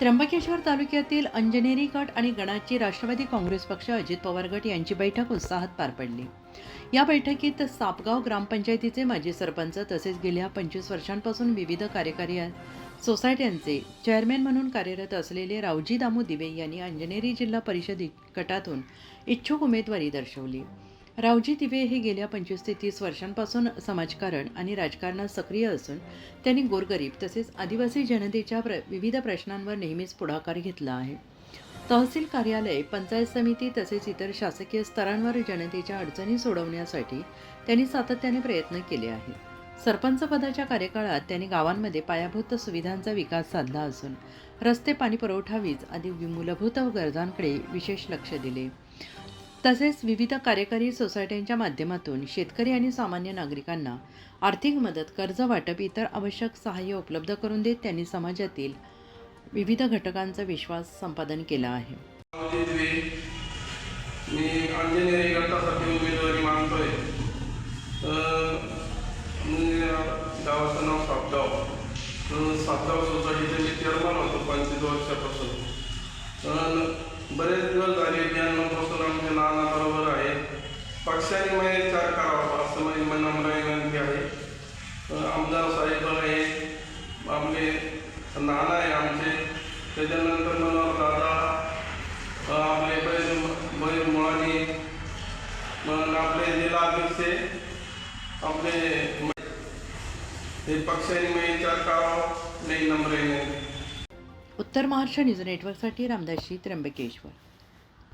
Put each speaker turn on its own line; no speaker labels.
त्र्यंबकेश्वर तालुक्यातील अंजनेरी गट आणि गणाची राष्ट्रवादी काँग्रेस पक्ष अजित पवार गट यांची बैठक उत्साहात पार पडली. या बैठकीत सापगाव ग्रामपंचायतीचे माजी सरपंच तसेच गेल्या पंचवीस वर्षांपासून विविध कार्यकारी सोसायट्यांचे चेअरमॅन म्हणून कार्यरत असलेले रावजी दामू दिवे यांनी अंजनेरी जिल्हा परिषद गटातून इच्छुक उमेदवारी दर्शवली. रावजी दिवे हे गेल्या पंचवीस ते तीस वर्षांपासून समाजकारण आणि राजकारणात सक्रिय असून त्यांनी गोरगरीब तसेच आदिवासी जनतेच्या प्र विविध प्रश्नांवर नेहमीच पुढाकार घेतला आहे. तहसील कार्यालय पंचायत समिती तसेच इतर शासकीय स्तरांवर जनतेच्या अडचणी सोडवण्यासाठी त्यांनी सातत्याने प्रयत्न केले आहेत. सरपंच पदाच्या कार्यकाळात त्यांनी गावांमध्ये पायाभूत सुविधांचा विकास साधला असून रस्ते पाणी पुरवठा वीज आदी मूलभूत गरजांकडे विशेष लक्ष दिले. तसेच विविध कार्यकारी सोसायट्यांच्या माध्यमातून शेतकरी आणि सामान्य नागरिकांना आर्थिक मदत कर्ज वाटप इतर आवश्यक सहाय्य उपलब्ध करून देत त्यांनी समाजातील विविध घटकांचा विश्वास संपादन केला आहे.
मी अंजनेरी उमेदवारी मागतोय. गावाचं नाव सापगाव अं, सापगाव सोसायटीचे मी चेअरमन होतो पंचवीस वर्षापासून. बरेच दिवस झाले पक्षाने म्हणजे चार करावा असं माझी नम्र विनंती आहे. आमदार साहेब आहे आपले नाना आहे आमचे. त्याच्यानंतर मनोहर दादा आपले बैल बैल मुळानी मग आपले जिल्हाध्यक्ष आपले हे पक्षाने मी चार करावं नाही नंबर
उत्तर महाराष्ट्र न्यूज नेटवर्कसाठी रामदासी त्र्यंबकेश्वर.